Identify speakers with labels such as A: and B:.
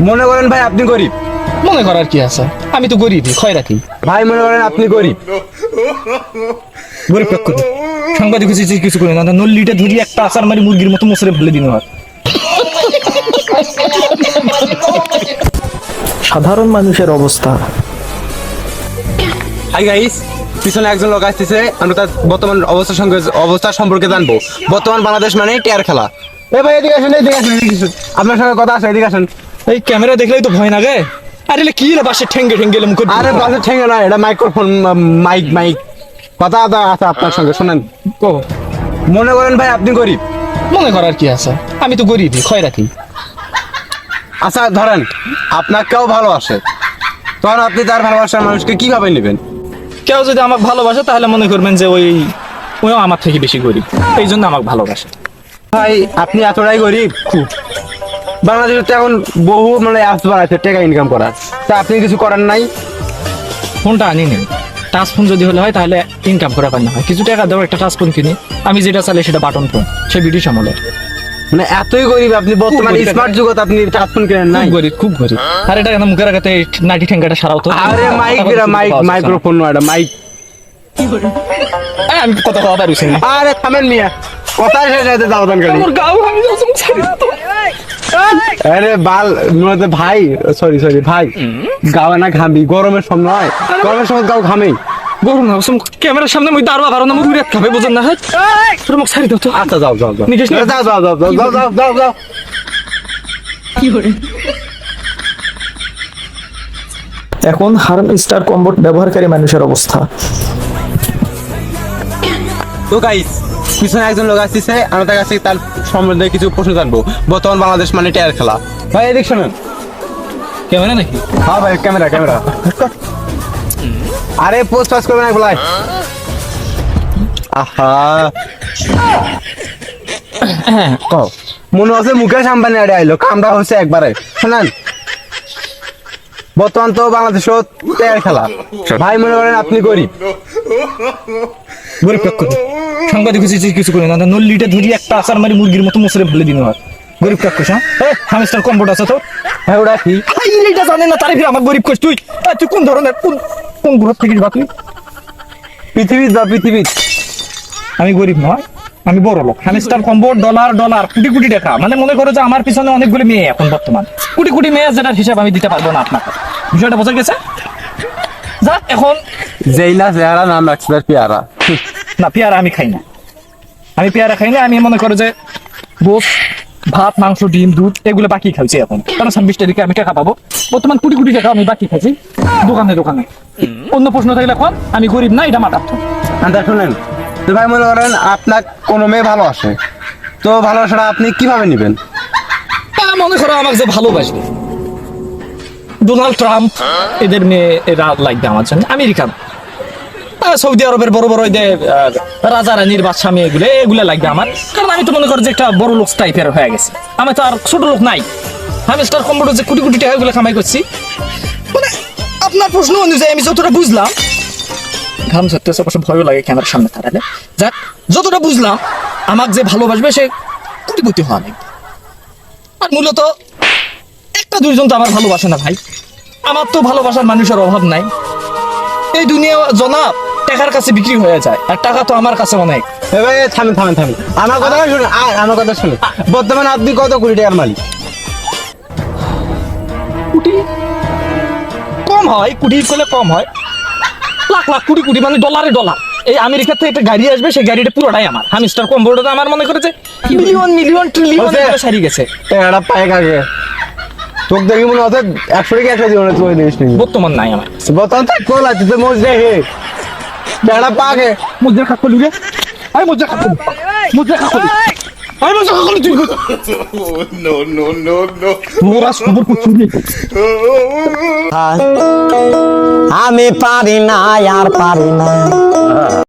A: মনে করেন ভাই আপনি গরিব।
B: মনে করার কি আছে? আমি তো গরিবই ক্ষয় রাখি।
A: ভাই মনে করেন আপনি গরিব।
B: গরিব কাক সাংবাদিক হচ্ছে কিছু করি না নল্লিটা ধরি একটা আচার মারি মুরগির মতো মুসরে ফেলে দিন আর।
C: সাধারণ মানুষের অবস্থা।
A: হাই গাইস পিছনে একজন লোক আসতেছে আমরা তার বর্তমান অবস্থা সঙ্গে অবস্থা সম্পর্কে জানব। বর্তমান বাংলাদেশ মানে টিয়ার খেলা। এ ভাই এদিকে এদিকে আসেন এদিকে আসেন। আপনার সঙ্গে কথা আছে এদিকে আসেন।
B: এই ক্যামেরা দেখলেই তো ভয় লাগে। আরে এলে কি রে বাসে ঠেঙ্গে ঠেঙ্গে এলে মুখে
A: আরে বাসের ঠেঙ্গে নয় এটা মাইক্রোফোন মাইক মাইক কথা আদা আছে আপনার সঙ্গে শোনেন।
B: ও
A: মনে করেন ভাই আপনি গরিব।
B: মনে করার কি আছে? আমি তো গরিবই রাখি।
A: আচ্ছা ধরেন আপনাকেও ভালোবাসে। তখন আপনি তার ভালোবাসার মানুষকে কীভাবে নেবেন?
B: কেউ যদি আমাকে ভালোবাসে তাহলে মনে করবেন যে ওই ওইও আমার থেকে বেশি গরিব। এই জন্য আমাকে ভালোবাসে।
A: ভাই আপনি এতটাই গরিব? খুব বাংলাদেশে তো এখন বহু মানে অ্যাপস বাড়াচ্ছে টাকা ইনকাম করার। তা আপনি কিছু করেন নাই?
B: ফোনটা আনি নেন। টাচ ফোন যদি হলে হয় তাহলে ইনকাম করা পার না হয়। কিছু টাকা দেওয়া একটা টাচ ফোন কিনি। আমি যেটা চালাই সেটা বাটন ফোন সে ব্রিটিশ আমলের
A: মানে এতই গরিব আপনি বর্তমানে স্মার্ট যুগত আপনি টাচফোন কেনেন নাই?
B: গরিব খুব গরিব। আর এটা কেন মুখের আগাতে নাটি ঠেঙ্গাটা সারাও তো?
A: আরে মাইক দিরা মাইক মাইক্রোফোন নয় এটা মাইক
B: আমি কথা কওয়া পারছি না।
A: আরে থামেন মিয়া কথা শেষ হইতে দাও দান গাড়ি
B: আমার গাও আমি যাচ্ছি
A: আরে বাল ভাই সরি সরি ভাই। গাওয়া না ঘামবি গরমের সময় গরমের সময় গাও ঘামে।
B: গরু না ক্যামেরার সামনে মুই দাঁড়বা পারো না উড়ে খাবে বুঝেন না হয়? তোর মুখ ছাড়ি দাও তো।
A: আচ্ছা যাও যাও যাও।
B: নিকেশ।
A: যাও যাও যাও যাও যাও যাও যাও যাও।
C: এখন হার্ম স্টার কম্বোট ব্যবহারকারী মানুষের অবস্থা।
A: তো গাইস পিছনে একজন লোক আসতেছে আমরা তার কাছে তার সম্বন্ধে কিছু প্রশ্ন জানব। বর্তমান বাংলাদেশ মানে টেয়ার খেলা। ভাই এদিক শোনেন।
B: ক্যামেরা নাকি?
A: হ্যাঁ ভাই ক্যামেরা ক্যামেরা। আরে পোস্ট পাস করবে না বলাই আহা।
B: কও।
A: মনে হচ্ছে মুকেশ আম্বানি আড়ে আইলো কামড়া হচ্ছে একবারে। শোনেন। বর্তমান তো বাংলাদেশ টেয়ার খেলা। ভাই মনে করেন আপনি গরিব।
B: গরিব কাক করি সাংবাদিক কিছু করি না নল্লিটা ধরি একটা মারি মুরগির মতো মুসরে ফেলে দিন গরিব কাক হামিস্টার কম্বোর্ড আছে তো?
A: হ্যাঁ কি?
B: জানে না আমার গরিব তুই। তুই কোন ধরনের, কোন কোন গ্রহ থেকে আমি গরিব নয়, আমি বড় লোক। Hamster কম্বোর্ড dollar dollar crore crore টাকা। মানে মনে করো যে আমার পিছনে অনেকগুলি মেয়ে এখন বর্তমান। কোটি কোটি মেয়ে যেটার হিসাব আমি দিতে পারব না আপনাকে। বিষয়টা বোঝা গেছে? যা এখন
A: জেইলা চেহারা নাম রাখছে পেয়ারা।
B: না পেয়ারা আমি খাই না। আমি পেয়ারা খাই না আমি মনে করো যে গোস ভাত মাংস ডিম দুধ এগুলো বাকি খাইছি এখন। কারণ ছাব্বিশ তারিখে আমি টাকা পাবো? বর্তমান কোটি কোটি টাকা আমি বাকি খাইছি দোকানে দোকানে। অন্য প্রশ্ন থাকলে এখন আমি গরিব না এটা মাথার
A: আচ্ছা শুনেন তো ভাই মনে করেন আপনার কোনো মেয়ে ভালোবাসে তো ভালোবাসাটা আপনি কীভাবে নেবেন?
B: তা মনে করো আমাকে যে ভালোবাসবে। ডোনাল্ড ট্রাম্প, এদের মেয়ে, এরা লাগবে আমার জন্য আমেরিকান। সৌদি আরবের বড় বড় এদের রাজা রানীর বাচ্চা মেয়ে এগুলো এগুলো লাগবে আমার। কারণ আমি তো মনে করি যে একটা বড় লোক টাইপের হয়ে গেছে। আমি তো আর ছোট লোক নাই। আমি স্টার কম্পিউটার যে কোটি কোটি টাকা গুলো কামাই করছি। মানে আপনার প্রশ্ন অনুযায়ী আমি যতটা বুঝলাম, ঘাম ছাড়তেছে অবশ্য ভয়ও লাগে ক্যামেরার সামনে দাঁড়ালে। যাক, যতটা বুঝলাম, আমাকে যে ভালোবাসবে সে কোটিপতি হওয়া লাগবে। আর মূলত একটা দুইজন তো আমার ভালোবাসে না ভাই। আমার তো ভালোবাসার মানুষের অভাব নাই। এই দুনিয়া জনাব টাকার কাছে বিক্রি হয়ে যায় আর টাকা তো আমার কাছে অনেক।
A: থামেন থামেন থামেন। আমার কথা শুনুন আমার কথা শুনুন। বর্তমানে আপনি কত কোটি টাকার মালিক?
B: কোটি? কম হয় কোটি করলে কম হয়। লাখ লাখ কোটি কোটি মানে ডলারে ডলার এই আমেরিকা থেকে একটা গাড়ি আসবে সেই গাড়িটা পুরোটাই আমার। হামিস্টার কম্পিউটার আমার মনে করেছে। মিলিয়ন মিলিয়ন ট্রিলিয়ন সারি গেছে।
A: টাকাটা পায় কাকে তোর দেখি মনে হচ্ছে একশো টাকা একশো জীবনে তুই নি
B: বর্তমান নাই আমার।
A: বর্তমান তো কল আছে তো বেড়া পাগে মজরে
B: খাক করলি রে। আই মজরে খাক করলি আই করলি তুই।
D: নো নো নো নো
B: মোরা কুচুনি
E: আমি পারি না আর পারি না।